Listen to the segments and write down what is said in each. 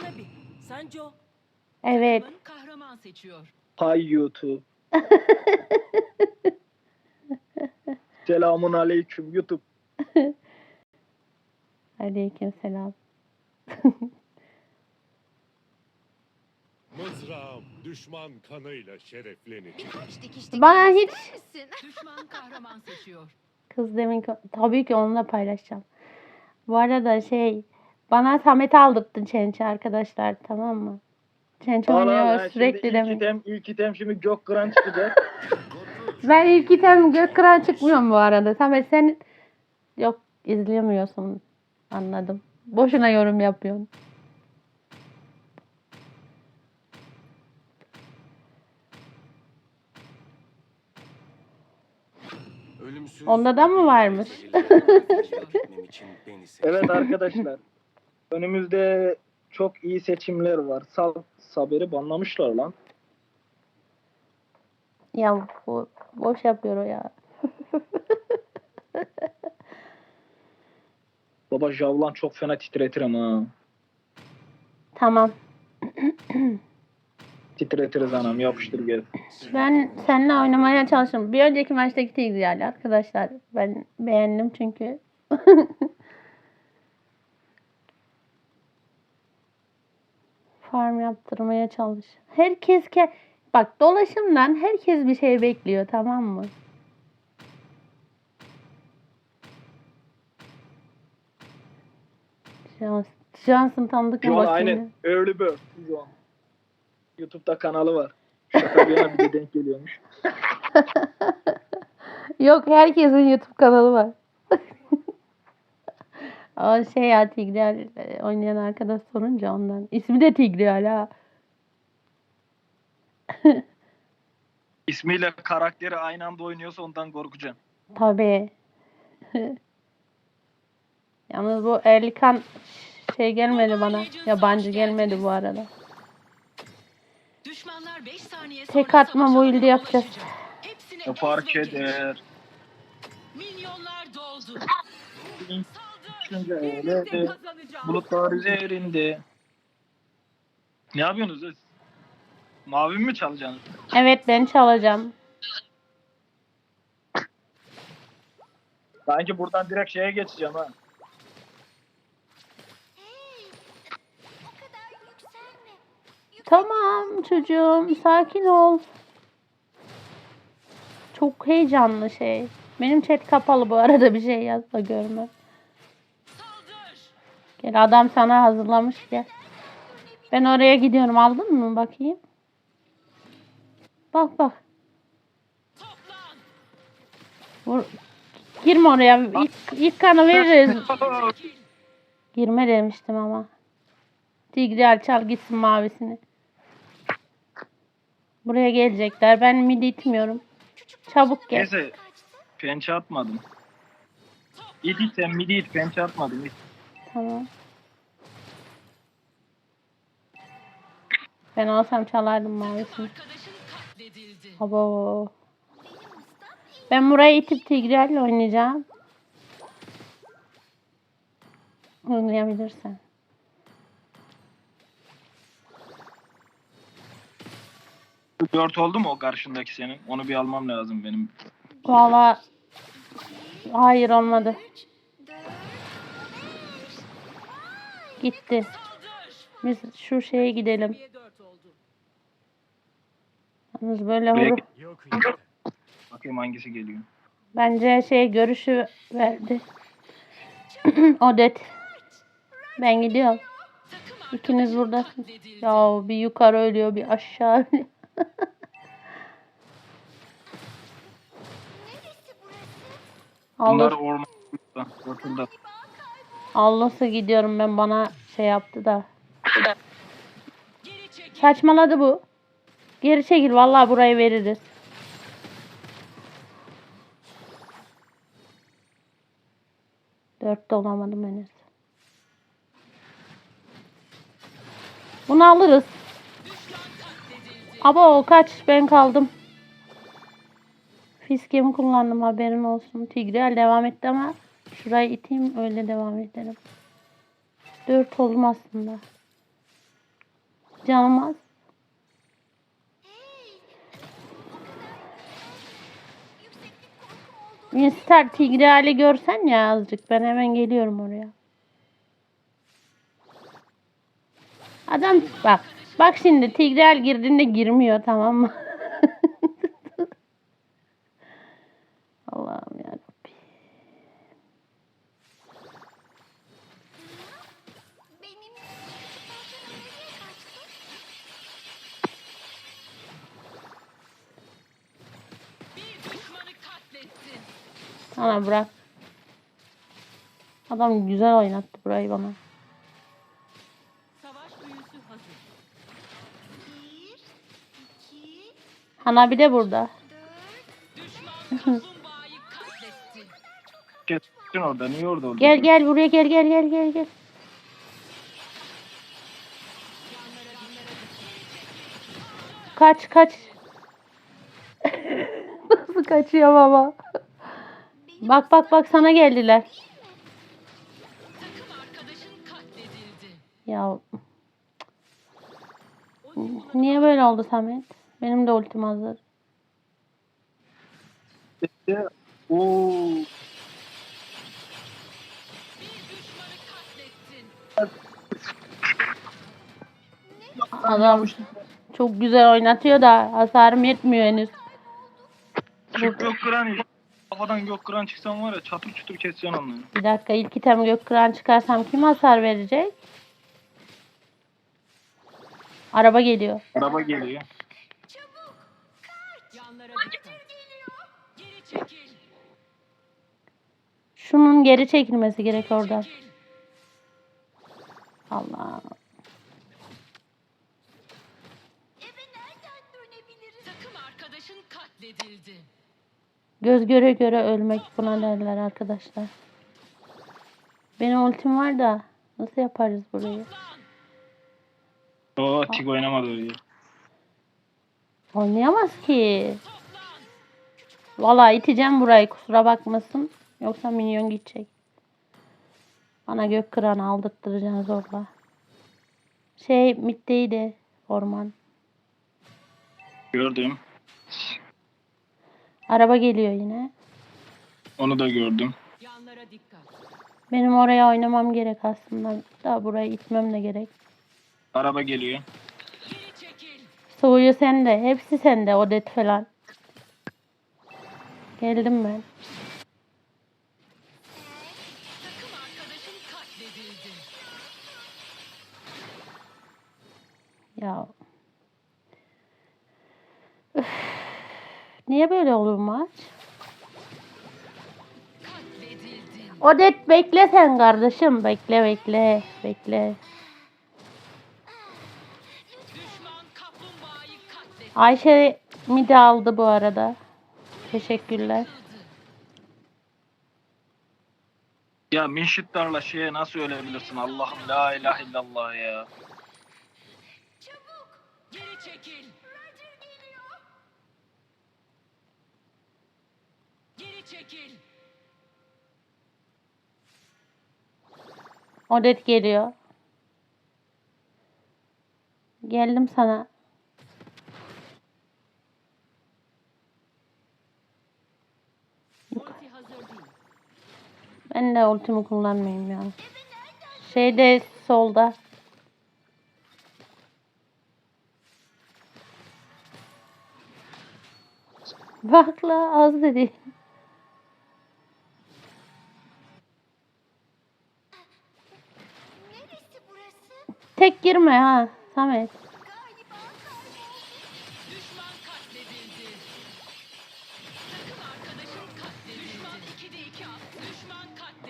Hanabi, Sanjo Evet. takımın kahraman seçiyor. Hay YouTube. Selamun aleyküm YouTube. Aleyküm selam. Mızrağım düşman kanıyla şereflenecek. Birkaç dikiş Bana dikmek hiç ister misin? Düşman kahraman seçiyor. kız demin tabii ki onunla paylaşacağım. Bu arada şey bana Samet aldırttın Çenç'i arkadaşlar tamam mı? Çenç oynuyor sürekli ilk demin. item, ilk item şimdi gök kıran çıkacak. Ben ilk item Gökkıran çıkmıyorum bu arada. Samet sen yok izlemiyorsun. Anladım. Boşuna yorum yapıyorsun. Ölümsüz Onda da mı varmış? Evet arkadaşlar. Önümüzde çok iyi seçimler var. Sal Saber'i banlamışlar lan. Ya bu boş yapıyor o ya. Baba Javlan çok fena titretirim ha. Tamam. Titretiriz anam yapıştır gel. Ben seninle oynamaya çalıştım. Bir önceki maçtaki Tigreal arkadaşlar. Ben beğendim çünkü. Farm yaptırmaya çalış. Herkes ke Bak dolaşımdan herkes bir şey bekliyor tamam mı? Johnson, Johnson tanıdık mı John aynen. Early Bird. John. YouTube'da kanalı var. Şaka bir yana bir de denk geliyormuş. Yok herkesin YouTube kanalı var. O şey ya Tigreal e, oynayan arkadaş sorunca ondan. İsmi de Tigreal ha. İsmiyle karakteri aynı anda oynuyorsa ondan korkacaksın. Tabii. Yalnız bu Erlikan şey gelmedi bana. Yabancı gelmedi bu arada. Düşmanlar 5 saniye sonra Tek atma build'i alanına yapacağız. fark eder. Milyonlar doldu. Düşünce öyle bulutlar üzerinde. Ne yapıyorsunuz siz? Mavi mi çalacaksınız? Evet ben çalacağım. Sanki buradan direkt şeye geçeceğim ha. O kadar yükselme. Tamam çocuğum sakin ol. Çok heyecanlı şey. Benim chat kapalı bu arada bir şey yazma görme. Gel adam sana hazırlamış gel. Ben oraya gidiyorum aldın mı bakayım. Bak bak. Vur. Girme oraya. İlk, ilk kanı veririz. Girme demiştim ama. Tigreal çal gitsin mavisini. Buraya gelecekler. Ben midi itmiyorum. Çabuk gel. Neyse pençe atmadım. İt it sen midi it pençe atmadım. it. Tamam. Ben olsam çalardım mavisini. Abo. Ben buraya itip Tigreal'le oynayacağım. Oynayabilirsen. Dört oldu mu o karşındaki senin? Onu bir almam lazım benim. Valla hayır olmadı. Gitti. Biz şu şeye gidelim. Seviye 4 oldu. Yalnız böyle Buraya. Yok. Bakayım hangisi geliyor. Bence şey görüşü verdi. Odet. Ben gidiyorum. İkiniz katledildi. Ya bir yukarı ölüyor bir aşağı ölüyor. Bunlar Allah, ormanda. Ortada. Allah'sa gidiyorum ben bana şey yaptı da. Saçmaladı bu. Geri çekil vallahi burayı veririz. Dört de olamadım henüz. Bunu alırız. Aba o kaç ben kaldım. Fiskemi kullandım haberin olsun. Tigreal devam etti ama şurayı iteyim öyle devam edelim. Dört oldum aslında. Canım az. Hey, o kadar yükseklik korkum oldu. Mister Tigreal'i görsen ya azıcık. Ben hemen geliyorum oraya. Adam bak. Bak şimdi Tigreal girdiğinde girmiyor tamam mı? Allah'ım Sana bırak. Adam güzel oynattı burayı bana. Hazır. Bir, de burada. Kesin orada. Niye orada oldu? Gel gel buraya gel gel gel gel gel. Kaç kaç. Nasıl kaçıyor baba? Bak bak bak sana geldiler. Takım arkadaşın katledildi. Ya niye böyle oldu Samet? Benim de ultim hazır. Oo. Bir düşmanı katlettin. Adam çok güzel oynatıyor da hasarım yetmiyor henüz. Çık gök kıran Kafadan gök kıran çıksam var ya çatır çutur keseceksin onları. Bir dakika ilk item gökkıran çıkarsam kim hasar verecek? Araba geliyor. Araba geliyor. Yanlara dikkat. Geri çekil. Şunun geri çekilmesi gerek oradan. Allah. Göz göre göre ölmek buna derler arkadaşlar. Benim ultim var da nasıl yaparız burayı? Oo Tig oynamadı orayı. Oynayamaz ki. Vallahi iteceğim burayı kusura bakmasın. Yoksa minyon gidecek. Bana gök kıranı aldırttıracaksın zorla. Şey mitteydi orman. Gördüm. Araba geliyor yine. Onu da gördüm. Yanlara dikkat. Benim oraya oynamam gerek aslında. Da burayı itmem de gerek. Araba geliyor. Soğuyu sende. Hepsi sende. Odet falan. Geldim ben. Ya. Niye böyle olur maç? Odet bekle sen kardeşim. Bekle bekle. Bekle. Ayşe mi de aldı bu arada. Teşekkürler. Ya minşitlerle şeye nasıl ölebilirsin Allah'ım la ilahe illallah ya. Geri çekil. Geri çekil. Odet geliyor. Geldim sana. Ben de ultimi kullanmayayım ya. Şeyde solda. Bak la az dedi. Neresi burası? Tek girme ha Samet. Galiba kayboldu. Düşman katledildi. Takım arkadaşın katledildi. Düşman 2'de 2 attı. Düşman katledildi.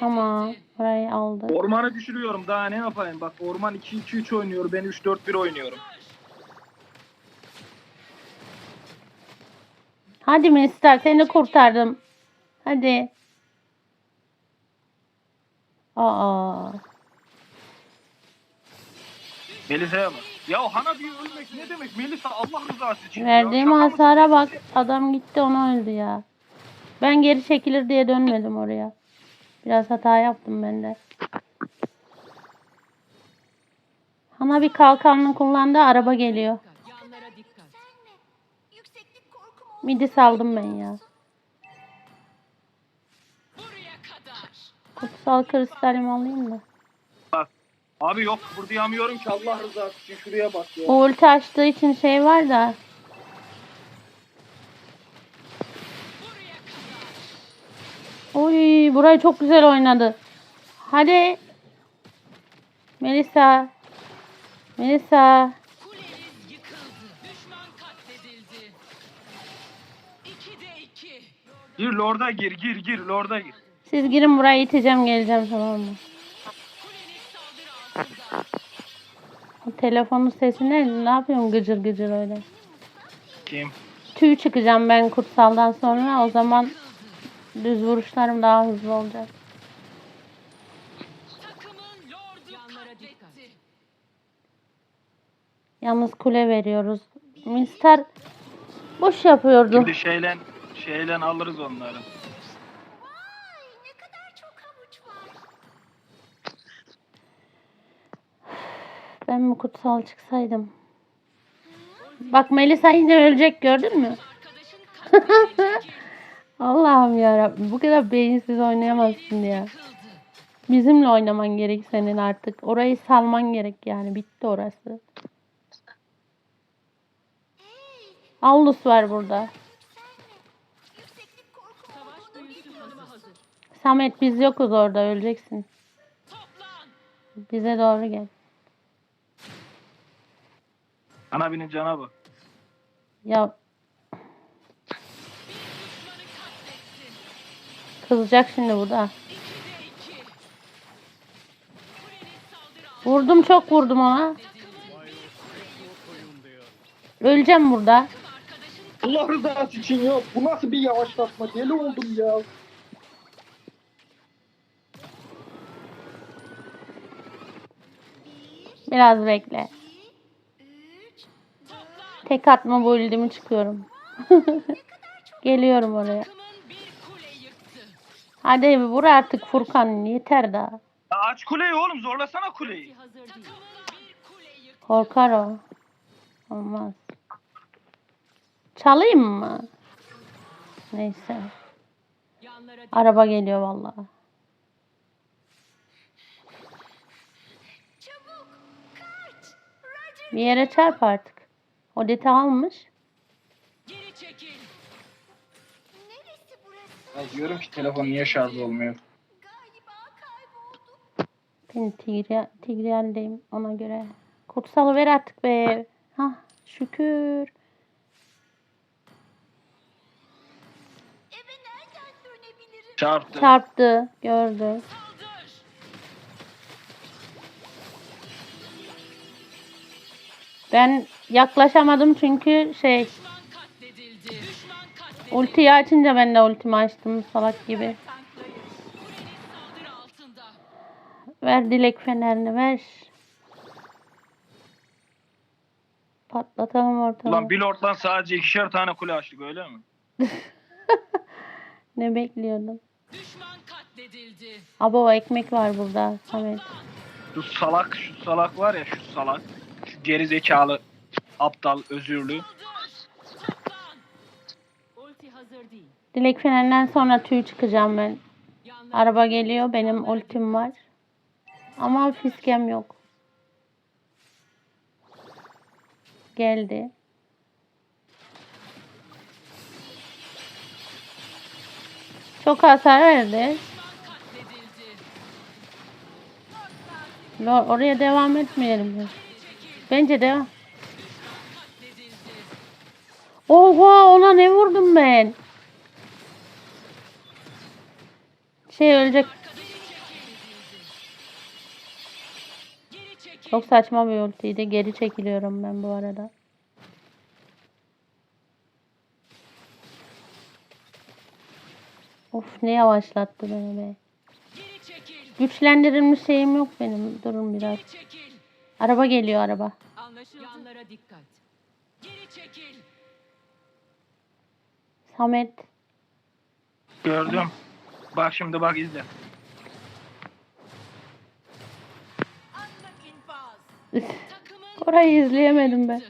Tamam. Burayı aldı. Ormanı düşürüyorum daha ne yapayım bak orman 2-2-3 oynuyor ben 3-4-1 oynuyorum. Hadi Mister seni kurtardım. Hadi. Aa. Melisa'ya bak. Ya Hanabi'yi ölmek ne demek Melisa Allah rızası için. ya. Verdiğim mısın? hasara bak. Adam gitti onu öldü ya. Ben geri çekilir diye dönmedim oraya. Biraz hata yaptım ben de. Hana bir kalkanını kullandı. Araba geliyor. Midi saldım ben ya. Kutsal kristalimi alayım da. Abi yok buradayamıyorum ki Allah rızası için şuraya bak ya. O ulti açtığı için şey var da. Oy burayı çok güzel oynadı. Hadi. Melisa. Melisa. Kuleniz yıkıldı. Düşman katledildi. İkide iki. Gir lorda gir gir gir lorda gir. Siz girin buraya iteceğim geleceğim tamam mı? Telefonun sesi ne? Ne yapıyorum gıcır gıcır öyle. Kim? Tüy çıkacağım ben kutsaldan sonra. O zaman düz vuruşlarım daha hızlı olacak. Yalnız kule veriyoruz. Mister boş yapıyordu. Şimdi şeyle şeyle alırız onları. Ben bu kutsal çıksaydım. Bak Melisa yine ölecek gördün mü? Allah'ım ya bu kadar beyinsiz oynayamazsın ya. Bizimle oynaman gerek senin artık. Orayı salman gerek yani. Bitti orası. Aulus var burada. Samet biz yokuz orada öleceksin. Bize doğru gel. Ana binin cana bak. Ya kızacak şimdi bu da. İkide iki. Kuleniz saldırı altında. Vurdum çok vurdum ona. Öleceğim burada. Allah rızası için ya. Bu nasıl bir yavaşlatma? Deli oldum ya. Biraz bekle. Tek atma bu öldüğümü çıkıyorum. Geliyorum oraya. Hadi vur artık Furkan yeter daha. Ya aç kuleyi oğlum zorlasana kuleyi. Korkar o. Olmaz. Çalayım mı? Neyse. Araba geliyor vallahi. Bir yere çarp artık. Odeti almış. Geri çekil. neresi burası? Ya diyorum ki telefon niye şarj olmuyor? Ben tigre, tigriyaldeyim ona göre. Kutsalı ver artık be. Hah şükür. Çarptı. Çarptı. Gördü. Ben yaklaşamadım çünkü şey ultiyi açınca ben de ultimi açtım salak gibi. Ver dilek fenerini ver. Patlatalım ortalığı. Ulan bir lorddan sadece ikişer tane kule açtık öyle mi? Ne bekliyordun? Düşman katledildi. Abo ekmek var burada Samet. Şu salak, şu salak var ya şu salak. Şu geri zekalı, aptal, özürlü. Dilek fenerinden sonra tüy çıkacağım ben. Araba geliyor benim ultim var. Ama fiskem yok. Geldi. Çok hasar verdi. düşman katledildi. Lo- Oraya devam etmeyelim. biz. Bence devam. Oha ona ne vurdum ben? Şey ölecek. Çok saçma bir ultiydi. Geri çekiliyorum ben bu arada. Of ne yavaşlattı beni be. Güçlendirilmiş şeyim yok benim. Durun biraz. Araba geliyor araba. Anlaşıldı. Yanlara dikkat. Geri çekil. Samet. Gördüm. Bak şimdi bak izle. Orayı izleyemedim ben.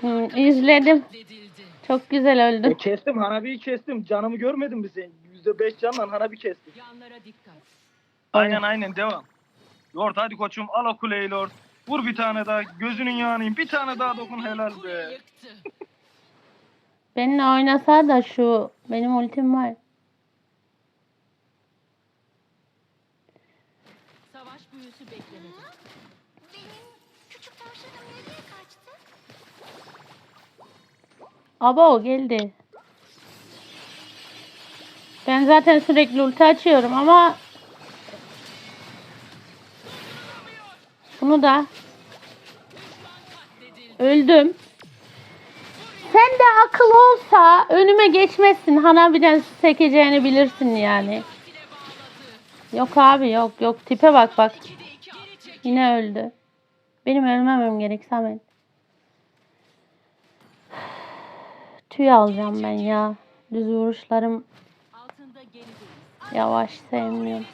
Hı, izledim. Çok güzel E, öldüm. kestim Hanabi'yi kestim. Canımı görmedin mi sen? %5 canla Hanabi kestim. Yanlara dikkat. Aynen aynen devam. Lord hadi koçum al o kuleyi Lord. Vur bir tane daha gözünün yanayım. Bir tane daha dokun helal be. Benimle oynasa da şu benim ultim var. Savaş büyüsü beklemedi. Benim küçük tavşanım nereye kaçtı? Abo geldi. Ben zaten sürekli ulti açıyorum ama bunu da öldüm. Sen de akıl olsa önüme geçmezsin. Hanabi'den sekeceğini bilirsin yani. Yok abi yok yok tipe bak bak. Yine öldü. Benim ölmemem gerek Samet. Tüy alacağım ben ya. Düz vuruşlarım yavaş sevmiyorum.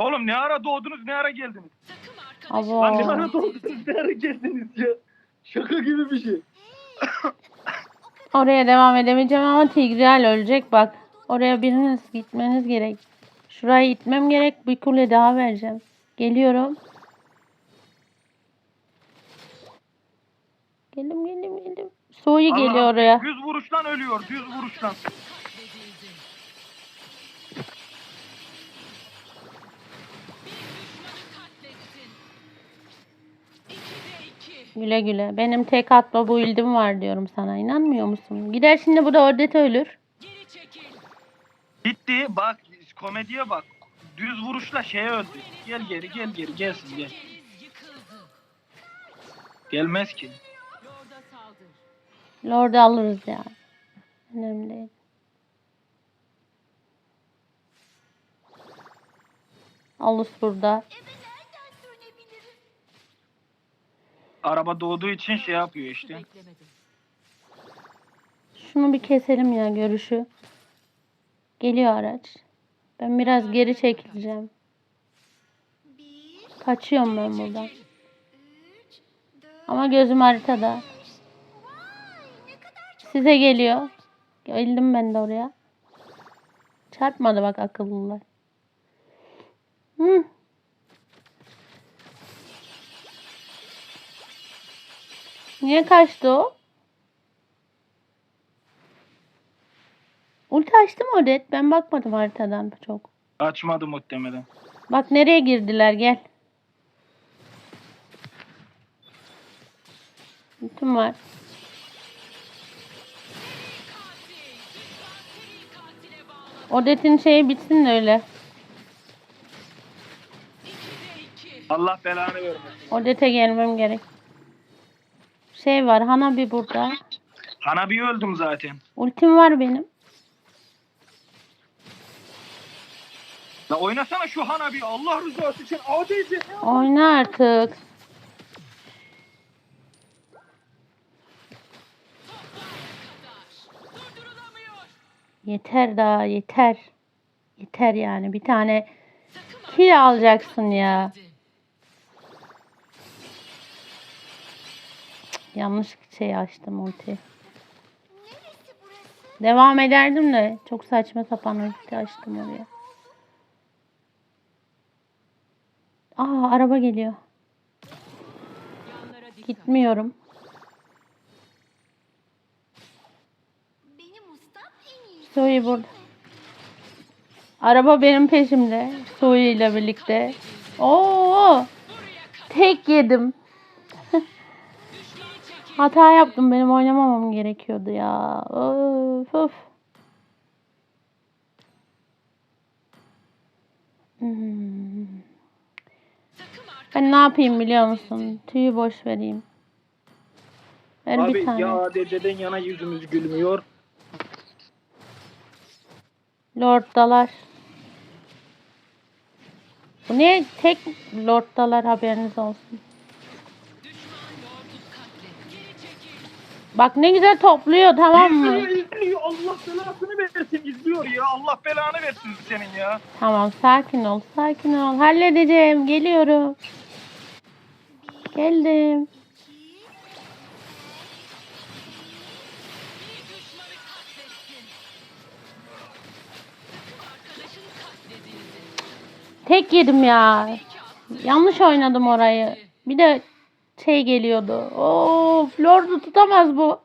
Oğlum ne ara doğdunuz ne ara geldiniz? Abo. Lan ne ara doğdunuz ne ara geldiniz ya? Şaka gibi bir şey. Oraya devam edemeyeceğim ama Tigreal ölecek bak. Oraya biriniz gitmeniz gerek. Şurayı itmem gerek. Bir kule daha vereceğim. Geliyorum. Geldim geldim geldim. Soğuyu geliyor oraya. Düz vuruştan ölüyor düz vuruştan. Güle güle. Benim tek atma bu ildim var diyorum sana. İnanmıyor musun? Gider şimdi bu da ördete ölür. Gitti bak komediye bak. Düz vuruşla şey öldü. Gel geri gel geri gelsin gel. Gelmez ki. Lord'u alırız ya. Önemli değil. Alus burada. Eve Araba doğduğu için şey yapıyor işte. Şunu bir keselim ya görüşü. Geliyor araç. Ben biraz geri çekileceğim. Kaçıyorum ben buradan. Ama gözüm haritada. Size geliyor. Geldim ben de oraya. Çarpmadı bak akıllılar. Hı. Niye kaçtı o? Ulti açtı mı Odet? Ben bakmadım haritadan çok. Açmadı muhtemelen. Bak nereye girdiler gel. Ultim var. Odet'in şeyi bitsin de öyle. Allah belanı vermesin. Odet'e gelmem gerek. Şey var Hanabi burada. Hanabi öldüm zaten. Ultim var benim. La oynasana şu Hanabi Allah rızası için ADC. Oyna artık. Yeter daha yeter. Yeter yani. Bir tane kill alacaksın ya. Yanlış şey açtım ulti. Devam ederdim de çok saçma sapan ulti açtım oraya. Aa araba geliyor. Gitmiyorum. Zoe burada. Araba benim peşimde. Zoe ile birlikte. Oo! Tek yedim. Hata yaptım. Benim oynamamam gerekiyordu ya. Of of. Hmm. Ben ne yapayım biliyor musun? Tüyü boş vereyim. Ver bir Abi tane. ya ADC'den yana yüzümüz gülmüyor. Lord'dalar. Bu niye tek Lord'dalar haberiniz olsun. Bak ne güzel topluyor tamam mı? İzliyor, izliyor. Allah belasını versin izliyor ya. Allah belanı versin senin ya. Tamam sakin ol sakin ol. Halledeceğim geliyorum. Geldim. Tek yedim ya. Yanlış oynadım orayı. Bir de şey geliyordu. Of Lord'u tutamaz bu.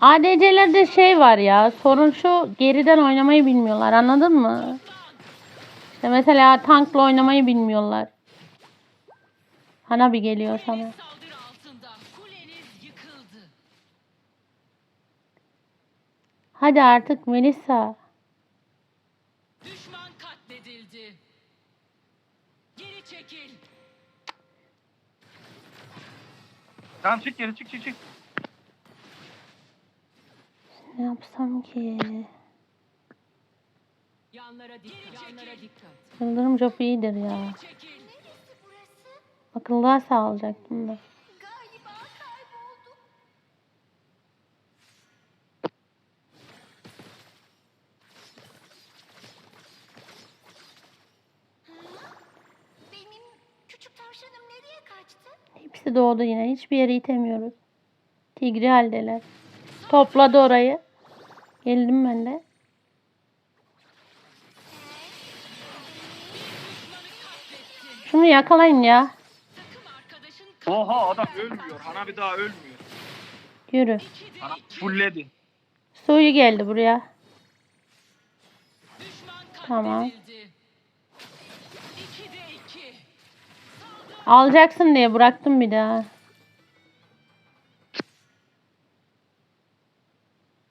ADC'lerde şey var ya. Sorun şu geriden oynamayı bilmiyorlar. Anladın mı? İşte mesela tankla oynamayı bilmiyorlar. Hanabi geliyor sana. Hadi artık Melissa. Tamam çık geri çık çık çık. Ne yapsam ki? Yanlara dikkat. Yanlara dikkat. Yıldırım job iyidir ya. Akıllığa sağlayacaktım da. Galiba kayboldum. Hı? Benim küçük tavşanım nereye kaçtı? Hepsi doğdu yine. Hiçbir yere itemiyoruz. Tigri haldeler. Topladı orayı. Geldim ben de. Şunu yakalayın ya. Oha adam ölmüyor. Hana bir daha ölmüyor. Yürü. İki. fulledi. Suyu geldi buraya. Tamam. İkide iki. Saldır. Alacaksın diye bıraktım bir daha.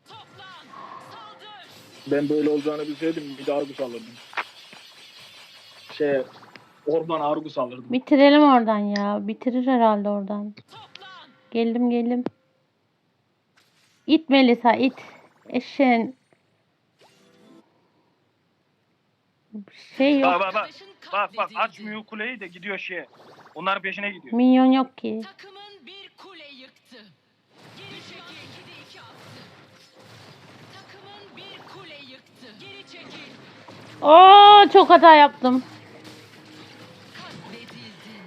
Toplan. Saldır. Ben böyle olacağını bilseydim bir de Argus alırdım. Şey orman Argus alırdım. Bitirelim oradan ya. Bitirir herhalde oradan. Toplan. Geldim geldim. İt Melisa it. Eşeğin. Şey yok. Bak bak bak. Bak bak açmıyor kuleyi de gidiyor şeye. Onların peşine gidiyor. Minyon yok ki. Takımın bir kule yıktı. Geri çekil. İkide iki attı. Takımın bir kule yıktı. Geri çekil. Oo çok hata yaptım. Katledildin.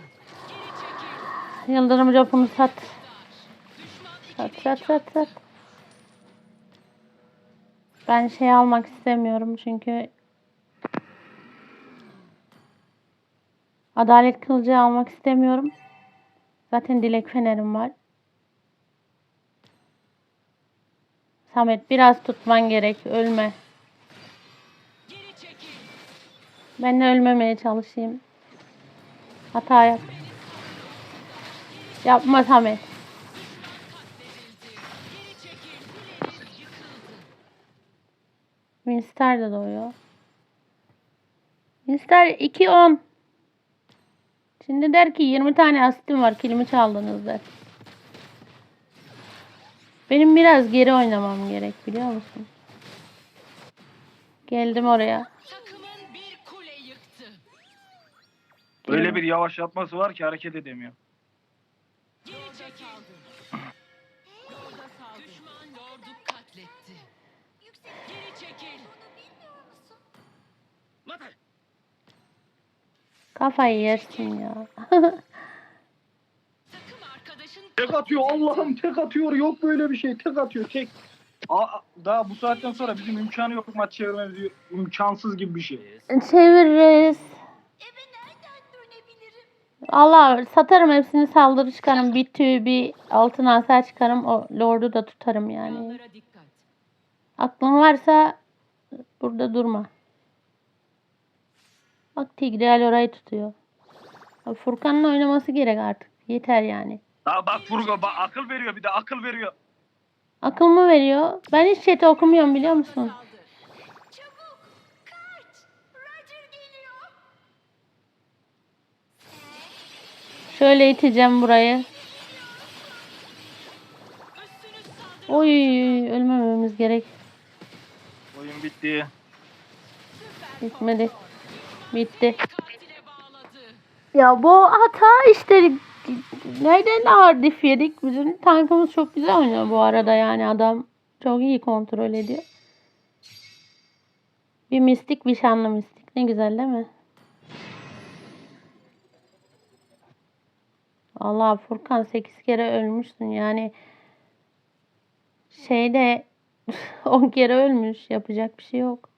Geri çekil. Yıldırım capını sat. Düşman Sat ikide sat iki sat sat. Ben şey almak istemiyorum çünkü Adalet kılıcı almak istemiyorum. Zaten dilek fenerim var. Samet biraz tutman gerek. Ölme. Ben de ölmemeye çalışayım. Hata yap. Yapma Samet. Winstar da doğuyor. Winstar 2-10. Şimdi der ki 20 tane asistim var kilimi çaldınız der. Benim biraz geri oynamam gerek biliyor musun? Geldim oraya. Takımın bir kule yıktı. Öyle bir yavaşlatması var ki hareket edemiyor. Kafayı yersin ya. Tek atıyor. Allah'ım tek atıyor yok böyle bir şey tek atıyor tek. Aa, daha bu saatten sonra bizim imkanı yok maç çevirmemiz imkansız gibi bir şey. Çeviririz. Eve nereden dönebilirim? Allah satarım hepsini saldırı çıkarım. Bir tüy bir altın asa çıkarım. O lordu da tutarım yani. Aklın varsa burada durma. Bak Tigreal orayı tutuyor. Abi Furkan'ın oynaması gerek artık. Yeter yani. Daha bak Furgo bak akıl veriyor bir de akıl veriyor. Akıl mı veriyor? Ben hiç chat okumuyorum biliyor musun? Şöyle iteceğim burayı. Oy ölmememiz gerek. Oyun bitti. Bitmedi. Bitti. Ya bu hata işte nereden ağır dif yedik? Bizim tankımız çok güzel oynuyor bu arada yani adam çok iyi kontrol ediyor. Bir mistik bir şanlı mistik. Ne güzel değil mi? Allah Furkan 8 kere ölmüşsün yani şeyde 10 kere ölmüş yapacak bir şey yok.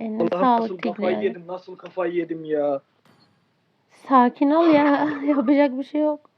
Eline sağlık nasıl kafayı yani. yedim, nasıl kafayı yedim ya. Sakin ol ya. Yapacak bir şey yok.